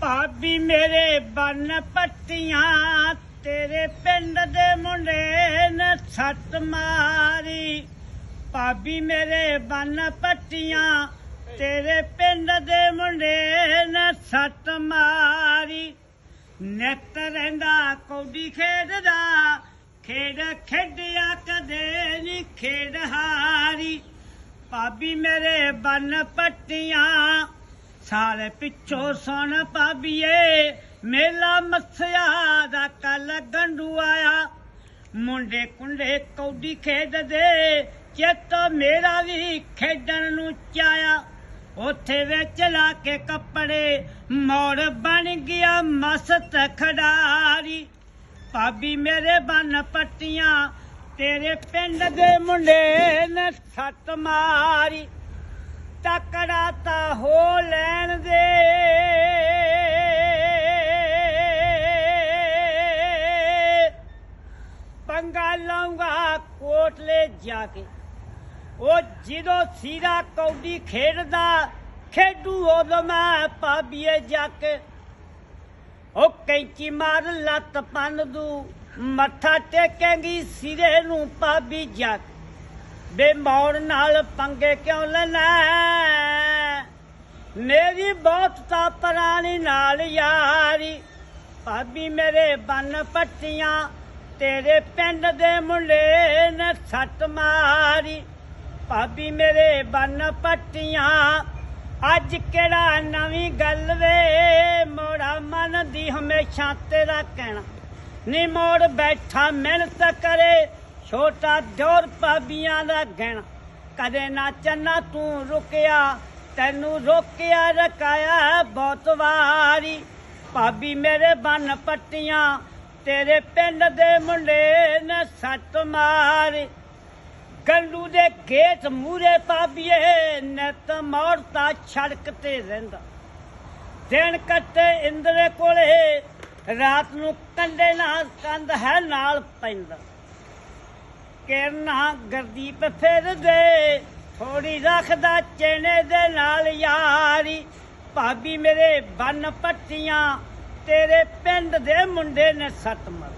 ਭਾਬੀ ਮੇਰੇ ਬੰਨ ਪੱਟੀਆਂ, ਤੇਰੇ ਪਿੰਡ ਦੇ ਮੁੰਡੇ ਨੇ ਸੱਟ ਮਾਰੀ। ਭਾਬੀ ਮੇਰੇ ਬੰਨ ਪੱਟੀਆਂ, ਤੇਰੇ ਪਿੰਡ ਦੇ ਮੁੰਡੇ ਨੇ ਸੱਟ ਮਾਰੀ। ਨਿੱਤ ਰਹਿੰਦਾ ਕੌਡੀ ਖੇਡਦਾ, ਖੇਡ ਖੇਡਿਆ ਕਦੇ ਨਹੀਂ ਖੇਡ ਹਾਰੀ। ਭਾਬੀ ਮੇਰੇ ਬੰਨ ਪੱਟੀਆਂ ਸਾਲੇ ਪਿੱਛੋਂ ਸੁਣ ਭਾਬੀਏ, ਮੇਲਾ ਮੱਸਿਆ ਦਾ ਕੱਲ ਗੰਡੂ ਆਇਆ। ਮੁੰਡੇ ਕੁੰਡੇ ਕੌਡੀ ਖੇਡਦੇ, ਚਿੱਤ ਮੇਰਾ ਵੀ ਖੇਡਣ ਨੂੰ ਚਾਇਆ। ਉੱਥੇ ਵਿੱਚ ਲਾ ਕੇ ਕੱਪੜੇ, ਮੋੜ ਬਣ ਗਿਆ ਮਸਤ ਖੜਾਰੀ ਭਾਬੀ ਮੇਰੇ ਬੰਨ ਪੱਟੀਆਂ, ਤੇਰੇ ਪਿੰਡ ਦੇ ਮੁੰਡੇ ਨੇ ਸੱਟ ਮਾਰੀ। ਤਕੜਾ ਤਾਂ ਹੋ ਲੈਣ ਦੇ। ਪੰਗਾ ਲਾਉਂਗਾ ਕੋਟਲੇ ਜਾ ਕੇ। ਉਹ ਜਦੋਂ ਸੀਰਾ ਕੌਡੀ ਖੇਡਦਾ, ਖੇਡੂ ਉਦੋਂ ਮੈਂ ਪਾਬੀਏ ਜਾ ਕੇ। ਉਹ ਕੈਂਚੀ ਮਾਰ ਲੱਤ ਪੰਨ ਦੂ, ਮੱਥਾ ਟੇਕੇਂਗੀ, ਸਿਰੇ ਨੂੰ ਪਾਬੀ ਜਾ ਕੇ। ਬੇ ਮੌੜ ਨਾਲ ਪੰਗੇ ਕਿਉਂ ਲੈਣਾ? ਮੇਰੀ ਬਹੁਤ ਤਾਂ ਪੁਰਾਣੀ ਨਾਲ ਯਾਰੀ ਭਾਬੀ ਮੇਰੇ ਬੰਨ ਪੱਟੀਆਂ, ਤੇਰੇ ਪਿੰਡ ਦੇ ਮੁੰਡੇ ਨੇ ਸੱਟ ਮਾਰੀ। ਭਾਬੀ ਮੇਰੇ ਬੰਨ ਪੱਟੀਆਂ, ਅੱਜ ਕਿਹੜਾ ਨਵੀਂ ਗੱਲ ਵੇ? ਮੋੜਾ ਮਨ ਦੀ ਹਮੇਸ਼ਾ ਤੇਰਾ ਕਹਿਣਾ। ਨੀ ਮੋੜ ਬੈਠਾ ਮਿਹਨਤ ਕਰੇ ਛੋਟਾ ਦਿਓਰ ਭਾਬੀਆਂ ਦਾ ਗਹਿਣਾ। ਕਦੇ ਨਾ ਚੰਨਾ ਤੂੰ ਰੁਕਿਆ, ਤੈਨੂੰ ਰੋਕਿਆ ਰਕਾਇਆ ਬਹੁਤ ਵਾਰੀ। ਭਾਬੀ ਮੇਰੇ ਬੰਨ ਪੱਟੀਆਂ, ਤੇਰੇ ਪਿੰਡ ਦੇ ਮੁੰਡੇ ਨੇ ਸੱਟ ਮਾਰੇ। ਗੱਲੂ ਦੇ ਗੇਟ ਮੂਰੇ ਪਾਬੀਏ ਨਿਤ ਮੌੜਤਾ ਛੜਕ ਤੇ ਰਹਿੰਦਾ। ਦਿਨ ਕੱਟੇ ਇੰਦਰੇ ਕੋਲੇ, ਰਾਤ ਨੂੰ ਕੰਡੇ ਨਾਲ ਕੰਧ ਹੈ ਨਾਲ ਪੈਂਦਾ। ਕਿਰਨਾ ਗਰਦੀਪ ਫਿਰਦੇ ਥੋੜੀ ਰੱਖਦਾ ਚੇਨੇ ਦੇ ਨਾਲ ਯਾਰੀ। ਭਾਬੀ ਮੇਰੇ ਬੰਨ ਪੱਟੀਆਂ, ਤੇਰੇ ਪਿੰਡ ਦੇ ਮੁੰਡੇ ਨੇ ਸੱਟ ਮਾਰੀ।